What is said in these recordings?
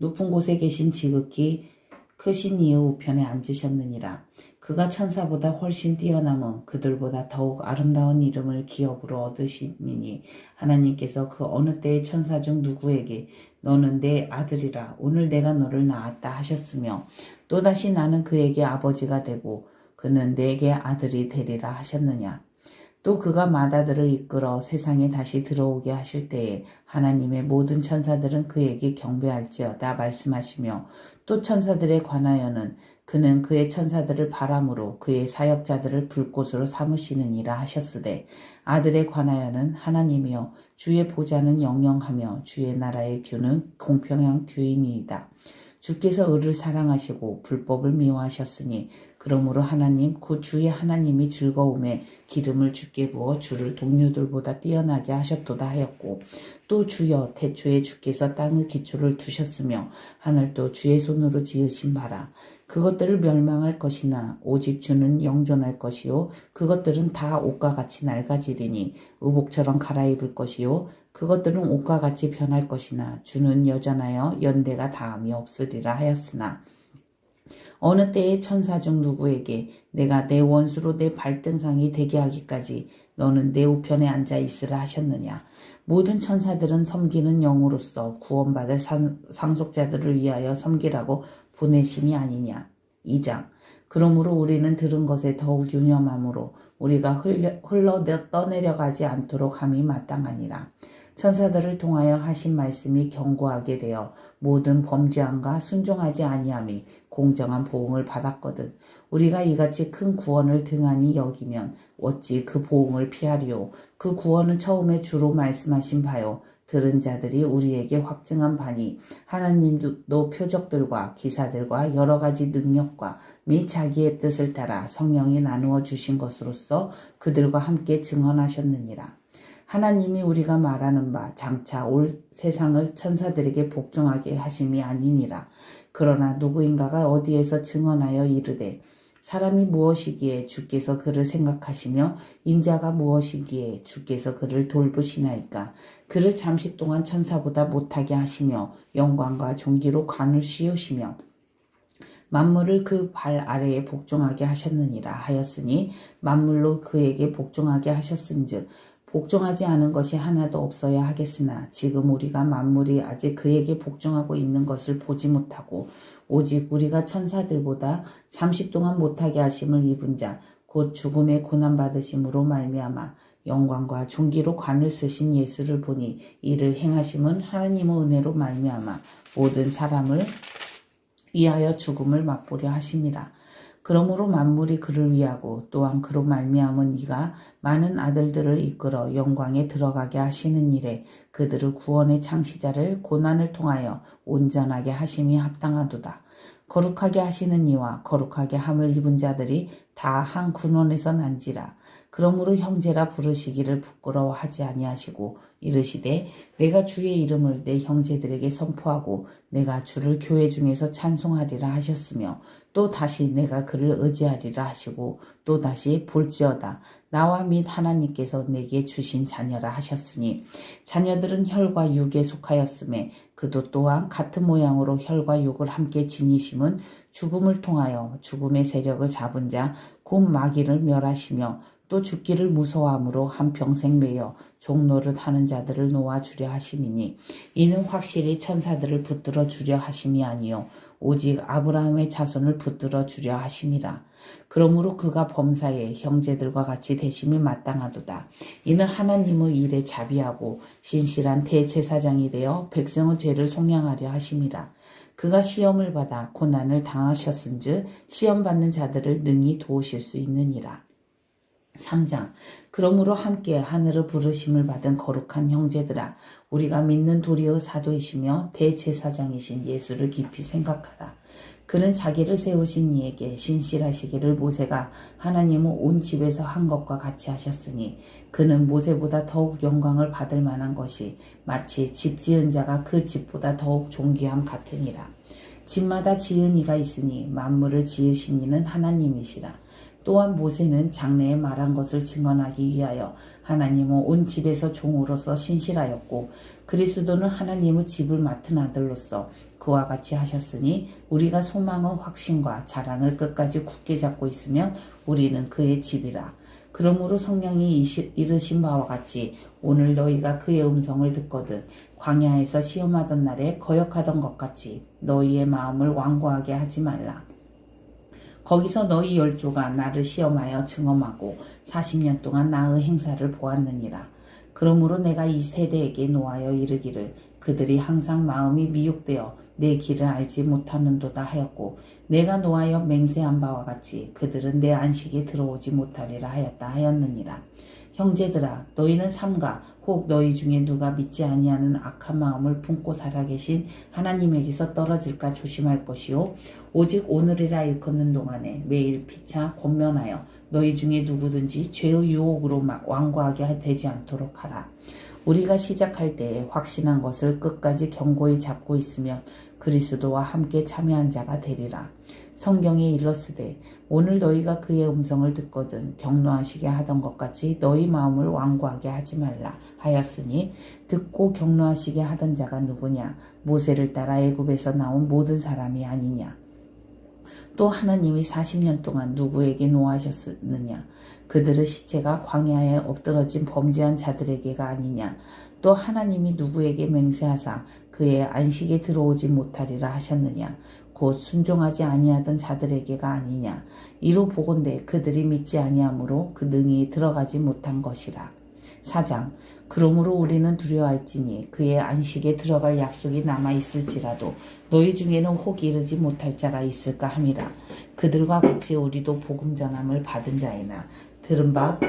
높은 곳에 계신 지극히 크신 이의 우편에 앉으셨느니라. 그가 천사보다 훨씬 뛰어남은 그들보다 더욱 아름다운 이름을 기업으로 얻으시니 하나님께서 그 어느 때의 천사 중 누구에게 너는 내 아들이라 오늘 내가 너를 낳았다 하셨으며 또다시 나는 그에게 아버지가 되고 그는 내게 아들이 되리라 하셨느냐. 또 그가 마다들을 이끌어 세상에 다시 들어오게 하실 때에 하나님의 모든 천사들은 그에게 경배할지어다 말씀하시며 또 천사들에 관하여는 그는 그의 천사들을 바람으로 그의 사역자들을 불꽃으로 삼으시느니라 하셨으되 아들에 관하여는 하나님이여 주의 보좌는 영영하며 주의 나라의 규는 공평한 규이니이다. 주께서 을을 사랑하시고 불법을 미워하셨으니 그러므로 하나님 곧 주의 하나님이 즐거움에 기름을 주께 부어 주를 동료들보다 뛰어나게 하셨도다 하였고 또 주여 태초에 주께서 땅을 기초를 두셨으며 하늘도 주의 손으로 지으신 바라. 그것들을 멸망할 것이나 오직 주는 영존할 것이요. 그것들은 다 옷과 같이 낡아지리니 의복처럼 갈아입을 것이요. 그것들은 옷과 같이 변할 것이나 주는 여전하여 연대가 다함이 없으리라 하였으나. 어느 때에 천사 중 누구에게 내가 내 원수로 내 발등상이 되게 하기까지 너는 내 우편에 앉아 있으라 하셨느냐. 모든 천사들은 섬기는 영으로서 구원받을 상, 상속자들을 위하여 섬기라고 보내심이 아니냐. 2장. 그러므로 우리는 들은 것에 더욱 유념함으로 우리가 흘려, 흘러 떠내려가지 않도록 함이 마땅하니라. 천사들을 통하여 하신 말씀이 견고하게 되어 모든 범죄함과 순종하지 아니함이 공정한 보응을 받았거든. 우리가 이같이 큰 구원을 등한히 여기면 어찌 그 보응을 피하리요. 그 구원은 처음에 주로 말씀하신 바요. 들은 자들이 우리에게 확증한 바니 하나님도 표적들과 기사들과 여러 가지 능력과 및 자기의 뜻을 따라 성령이 나누어 주신 것으로서 그들과 함께 증언하셨느니라. 하나님이 우리가 말하는 바 장차 올 세상을 천사들에게 복종하게 하심이 아니니라. 그러나 누구인가가 어디에서 증언하여 이르되 사람이 무엇이기에 주께서 그를 생각하시며 인자가 무엇이기에 주께서 그를 돌보시나이까? 그를 잠시 동안 천사보다 못하게 하시며 영광과 존귀로 관을 씌우시며 만물을 그 발 아래에 복종하게 하셨느니라 하였으니 만물로 그에게 복종하게 하셨은즉 복종하지 않은 것이 하나도 없어야 하겠으나 지금 우리가 만물이 아직 그에게 복종하고 있는 것을 보지 못하고 오직 우리가 천사들보다 잠시 동안 못하게 하심을 입은 자 곧 죽음의 고난 받으심으로 말미암아 영광과 존귀로 관을 쓰신 예수를 보니 이를 행하심은 하나님의 은혜로 말미암아 모든 사람을 위하여 죽음을 맛보려 하심이라. 그러므로 만물이 그를 위하고 또한 그로 말미암은 이가 많은 아들들을 이끌어 영광에 들어가게 하시는 일에 그들을 구원의 창시자를 고난을 통하여 온전하게 하심이 합당하도다. 거룩하게 하시는 이와 거룩하게 함을 입은 자들이 다 한 군원에서 난지라. 그러므로 형제라 부르시기를 부끄러워하지 아니하시고 이르시되 내가 주의 이름을 내 형제들에게 선포하고 내가 주를 교회 중에서 찬송하리라 하셨으며 또 다시 내가 그를 의지하리라 하시고 또 다시 볼지어다. 나와 및 하나님께서 내게 주신 자녀라 하셨으니 자녀들은 혈과 육에 속하였음에 그도 또한 같은 모양으로 혈과 육을 함께 지니심은 죽음을 통하여 죽음의 세력을 잡은 자 곧 마귀를 멸하시며 또 죽기를 무서워함으로 한평생 매여 종노릇 하는 자들을 놓아주려 하심이니 이는 확실히 천사들을 붙들어 주려 하심이 아니요 오직 아브라함의 자손을 붙들어 주려 하심이라. 그러므로 그가 범사에 형제들과 같이 대심이 마땅하도다. 이는 하나님의 일에 자비하고 신실한 대제사장이 되어 백성의 죄를 속량하려 하심이라. 그가 시험을 받아 고난을 당하셨은즉 시험 받는 자들을 능히 도우실 수 있느니라. 3장 그러므로 함께 하늘의 부르심을 받은 거룩한 형제들아 우리가 믿는 도리어 사도이시며 대제사장이신 예수를 깊이 생각하라. 그는 자기를 세우신 이에게 신실하시기를 모세가 하나님은 온 집에서 한 것과 같이 하셨으니 그는 모세보다 더욱 영광을 받을 만한 것이 마치 집 지은 자가 그 집보다 더욱 존귀함 같으니라. 집마다 지은 이가 있으니 만물을 지으신 이는 하나님이시라. 또한 모세는 장래에 말한 것을 증언하기 위하여 하나님은 온 집에서 종으로서 신실하였고 그리스도는 하나님의 집을 맡은 아들로서 그와 같이 하셨으니 우리가 소망의 확신과 자랑을 끝까지 굳게 잡고 있으면 우리는 그의 집이라. 그러므로 성령이 이르신 바와 같이 오늘 너희가 그의 음성을 듣거든 광야에서 시험하던 날에 거역하던 것 같이 너희의 마음을 완고하게 하지 말라. 거기서 너희 열조가 나를 시험하여 증언하고 40년 동안 나의 행사를 보았느니라. 그러므로 내가 이 세대에게 노하여 이르기를 그들이 항상 마음이 미혹되어 내 길을 알지 못하는도다 하였고 내가 노하여 맹세한 바와 같이 그들은 내 안식에 들어오지 못하리라 하였다 하였느니라. 형제들아 너희는 삼가. 혹 너희 중에 누가 믿지 아니하는 악한 마음을 품고 살아계신 하나님에게서 떨어질까 조심할 것이요. 오직 오늘이라 일컫는 동안에 매일 피차 권면하여 너희 중에 누구든지 죄의 유혹으로 막 완고하게 되지 않도록 하라. 우리가 시작할 때에 확신한 것을 끝까지 견고히 잡고 있으면 그리스도와 함께 참여한 자가 되리라 성경에 일렀으되 오늘 너희가 그의 음성을 듣거든 경노하시게 하던 것 같이 너희 마음을 완고하게 하지 말라 하였으니 듣고 경노하시게 하던 자가 누구냐? 모세를 따라 애굽에서 나온 모든 사람이 아니냐? 또 하나님이 40년 동안 누구에게 노하셨느냐? 그들의 시체가 광야에 엎드러진 범죄한 자들에게가 아니냐? 또 하나님이 누구에게 맹세하사 그의 안식에 들어오지 못하리라 하셨느냐 곧 순종하지 아니하던 자들에게가 아니냐. 이로 보건대 그들이 믿지 아니하므로 그 능히 들어가지 못한 것이라. 사장 그러므로 우리는 두려워할지니 그의 안식에 들어갈 약속이 남아 있을지라도 너희 중에는 혹 이르지 못할 자가 있을까 함이라. 그들과 같이 우리도 복음 전함을 받은 자이나. 들은 바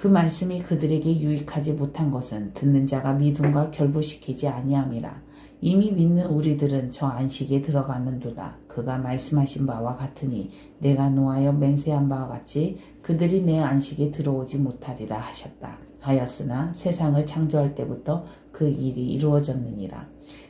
그 말씀이 그들에게 유익하지 못한 것은 듣는 자가 믿음과 결부시키지 아니함이라 이미 믿는 우리들은 저 안식에 들어가는도다. 그가 말씀하신 바와 같으니 내가 노하여 맹세한 바와 같이 그들이 내 안식에 들어오지 못하리라 하셨다. 하였으나 세상을 창조할 때부터 그 일이 이루어졌느니라.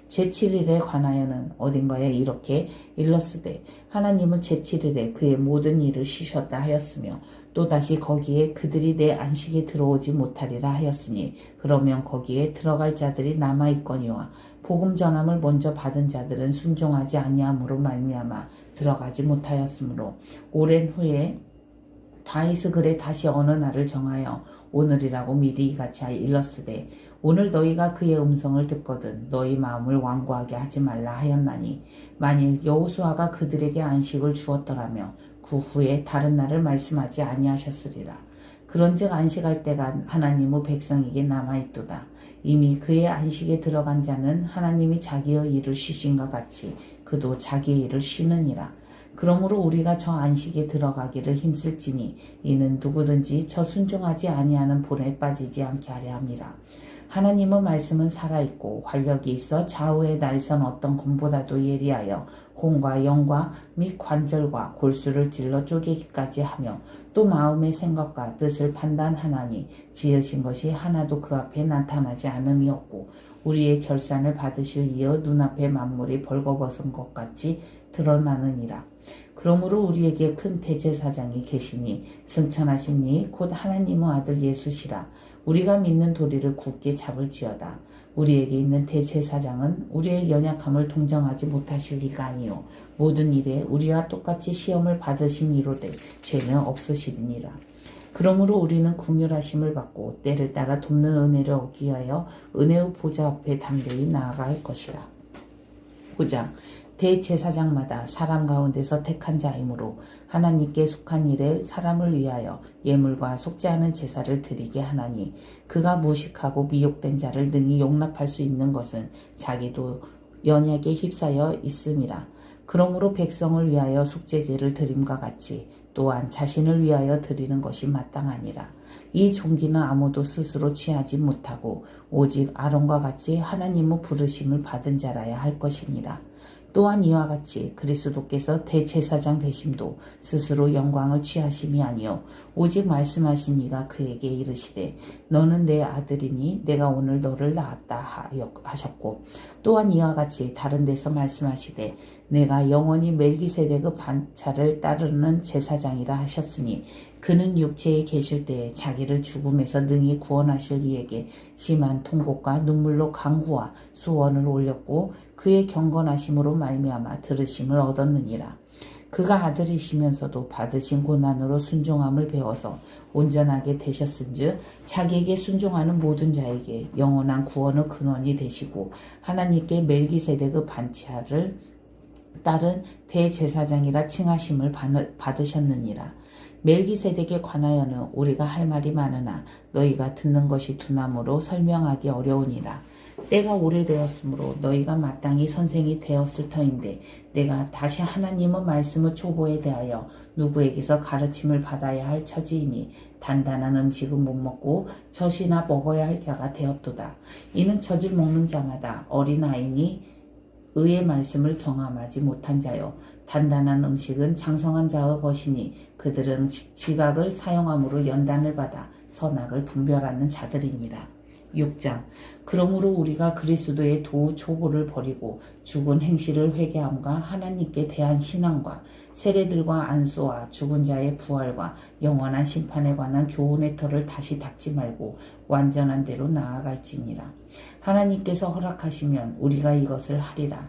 제7일에 관하여는 어딘가에 이렇게 일렀으되 하나님은 제7일에 그의 모든 일을 쉬셨다 하였으며 또다시 거기에 그들이 내 안식에 들어오지 못하리라 하였으니 그러면 거기에 들어갈 자들이 남아 있거니와 복음 전함을 먼저 받은 자들은 순종하지 아니함으로 말미암아 들어가지 못하였으므로 오랜 후에 다윗의 글에 다시 어느 날을 정하여 오늘이라고 미리 이같이 일렀으되 오늘 너희가 그의 음성을 듣거든 너희 마음을 완고하게 하지 말라 하였나니 만일 여호수아가 그들에게 안식을 주었더라며 그 후에 다른 날을 말씀하지 아니하셨으리라. 그런즉 안식할 때가 하나님의 백성에게 남아있도다 이미 그의 안식에 들어간 자는 하나님이 자기의 일을 쉬신과 같이 그도 자기의 일을 쉬느니라 그러므로 우리가 저 안식에 들어가기를 힘쓸지니 이는 누구든지 저 순종하지 아니하는 본에 빠지지 않게 하려 함이라. 하나님의 말씀은 살아있고 활력이 있어 좌우의 날선 어떤 검보다도 예리하여 혼과 영과 및 관절과 골수를 찔러 쪼개기까지 하며 또 마음의 생각과 뜻을 판단하나니 지으신 것이 하나도 그 앞에 나타나지 않음이 없고 우리의 결산을 받으실 이어 눈앞에 만물이 벌거벗은 것 같이 드러나느니라. 그러므로 우리에게 큰 대제사장이 계시니 승천하신 이 곧 하나님의 아들 예수시라 우리가 믿는 도리를 굳게 잡을지어다 우리에게 있는 대제사장은 우리의 연약함을 동정하지 못하실 리가 아니요. 모든 일에 우리와 똑같이 시험을 받으신 이로되 죄는 없으시니라. 그러므로 우리는 궁휼하심을 받고 때를 따라 돕는 은혜를 얻기 위하여 은혜의 보좌 앞에 담대히 나아갈 것이라. 9장 대제사장마다 사람 가운데서 택한 자이므로 하나님께 속한 일에 사람을 위하여 예물과 않은 제사를 드리게 하나니 그가 무식하고 미혹된 자를 능히 용납할 수 있는 것은 자기도 연약에 휩싸여 있음이라 그러므로 백성을 위하여 속죄제를 드림과 같이 또한 자신을 위하여 드리는 것이 마땅하니라 이 종기는 아무도 스스로 취하지 못하고 오직 아론과 같이 하나님의 부르심을 받은 자라야 할 것이니라. 또한 이와 같이 그리스도께서 대제사장 되심도 스스로 영광을 취하심이 아니요. 오직 말씀하신 이가 그에게 이르시되 너는 내 아들이니 내가 오늘 너를 낳았다 하셨고 또한 이와 같이 다른 데서 말씀하시되 내가 영원히 멜기세덱의 반차를 따르는 제사장이라 하셨으니 그는 육체에 계실 때에 자기를 죽음에서 능히 구원하실 이에게 심한 통곡과 눈물로 강구와 소원을 올렸고 그의 경건하심으로 말미암아 들으심을 얻었느니라. 그가 아들이시면서도 받으신 고난으로 순종함을 배워서 온전하게 되셨은즉 자기에게 순종하는 모든 자에게 영원한 구원의 근원이 되시고 하나님께 멜기세덱의 반차를 딸은 대제사장이라 칭하심을 받- 받으셨느니라. 멜기세덱에 관하여는 우리가 할 말이 많으나 너희가 듣는 것이 두나무로 설명하기 어려우니라. 때가 오래되었으므로 너희가 마땅히 선생이 되었을 터인데 내가 다시 하나님의 말씀의 초보에 대하여 누구에게서 가르침을 받아야 할 처지이니 단단한 음식은 못 먹고 젖이나 먹어야 할 자가 되었도다. 이는 젖을 먹는 자마다 어린아이니 의의 말씀을 경험하지 못한 자요. 단단한 음식은 장성한 자의 것이니 그들은 지- 지각을 사용함으로 연단을 받아 선악을 분별하는 자들이니라. 6장 그러므로 우리가 그리스도의 도우 초보를 버리고 죽은 행실을 회개함과 하나님께 대한 신앙과 세례들과 안수와 죽은 자의 부활과 영원한 심판에 관한 교훈의 털을 다시 닦지 말고 완전한 대로 나아갈지니라. 하나님께서 허락하시면 우리가 이것을 하리라.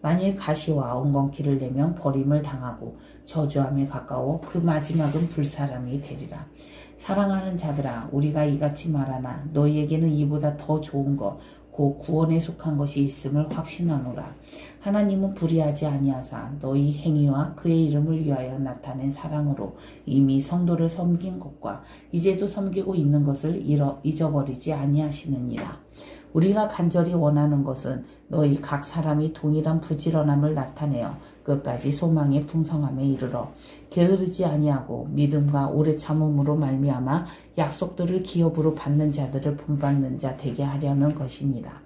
만일 가시와 엉겅퀴를 내면 버림을 당하고 저주함에 가까워 그 마지막은 불사람이 되리라. 사랑하는 자들아 우리가 이같이 말하나 너희에게는 이보다 더 좋은 것 곧 구원에 속한 것이 있음을 확신하노라. 하나님은 불의하지 아니하사 너희 행위와 그의 이름을 위하여 나타낸 사랑으로 이미 성도를 섬긴 것과 이제도 섬기고 있는 것을 잃어, 잊어버리지 아니하시느니라. 우리가 간절히 원하는 것은 너희 각 사람이 동일한 부지런함을 나타내어 끝까지 소망의 풍성함에 이르러 게으르지 아니하고 믿음과 오래 참음으로 말미암아 약속들을 기업으로 받는 자들을 본받는 자 되게 하려는 것이니라.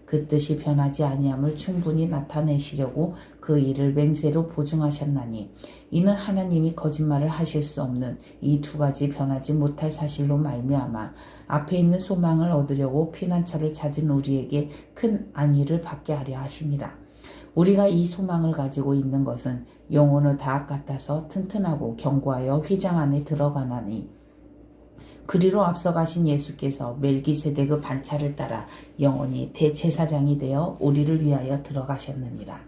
그 뜻이 변하지 아니함을 충분히 나타내시려고 그 일을 맹세로 보증하셨나니 이는 하나님이 거짓말을 하실 수 없는 이 두 가지 변하지 못할 사실로 말미암아 앞에 있는 소망을 얻으려고 피난처를 찾은 우리에게 큰 안위를 받게 하려 하심이라. 우리가 이 소망을 가지고 있는 것은 영혼의 다악 같아서 튼튼하고 견고하여 휘장 안에 들어가나니 그리로 앞서가신 예수께서 멜기세덱의 반차를 따라 영원히 대제사장이 되어 우리를 위하여 들어가셨느니라.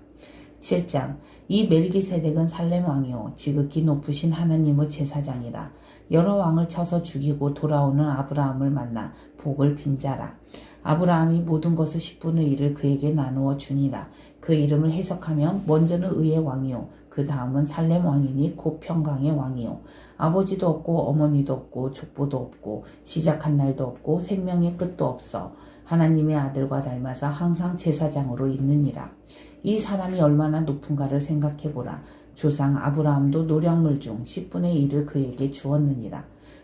7장 이 멜기세덱은 살렘 왕이요 지극히 높으신 하나님의 제사장이라. 여러 왕을 쳐서 죽이고 돌아오는 아브라함을 만나 복을 빈자라. 아브라함이 모든 것의 10분의 1을 그에게 나누어 주니라. 그 이름을 해석하면 먼저는 의의 왕이요 그 다음은 살렘 왕이니 곧 평강의 왕이요 아버지도 없고 어머니도 없고 족보도 없고 시작한 날도 없고 생명의 끝도 없어 하나님의 아들과 닮아서 항상 제사장으로 있느니라 이 사람이 얼마나 높은가를 생각해보라. 조상 아브라함도 노량물 중 10분의 1을 그에게 주었느니라.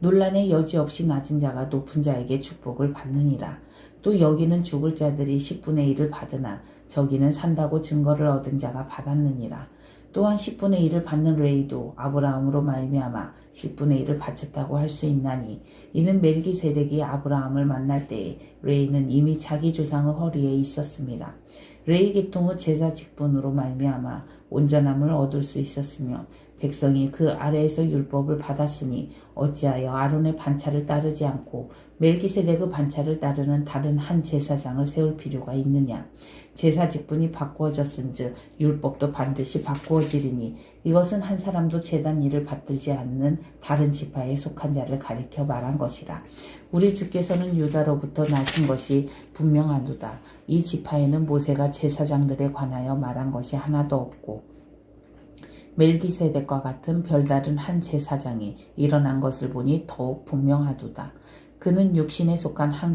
논란의 여지 없이 낮은 자가 높은 자에게 축복을 받느니라. 또 여기는 죽을 자들이 10분의 1을 받으나 저기는 산다고 증거를 얻은 자가 받았느니라. 또한 10분의 1을 받는 레이도 아브라함으로 말미암아 10분의 1을 바쳤다고 할 수 있나니 이는 멜기세덱이 아브라함을 만날 때에 레이는 이미 자기 조상의 허리에 있었습니다. 레이 계통의 제사 직분으로 말미암아 온전함을 얻을 수 있었으며 백성이 그 아래에서 율법을 받았으니 어찌하여 아론의 반차를 따르지 않고 멜기세덱의 반차를 따르는 다른 한 제사장을 세울 필요가 있느냐? 제사 직분이 바꾸어졌은즉 율법도 반드시 바꾸어지리니 이것은 한 사람도 제단 일을 받들지 않는 다른 지파에 속한 자를 가리켜 말한 것이라. 우리 주께서는 유다로부터 나신 것이 분명하도다. 이 지파에는 모세가 제사장들에 관하여 말한 것이 하나도 없고 멜기세덱과 같은 별다른 한 제사장이 일어난 것을 보니 더욱 분명하도다. 그는 육신에 속한 한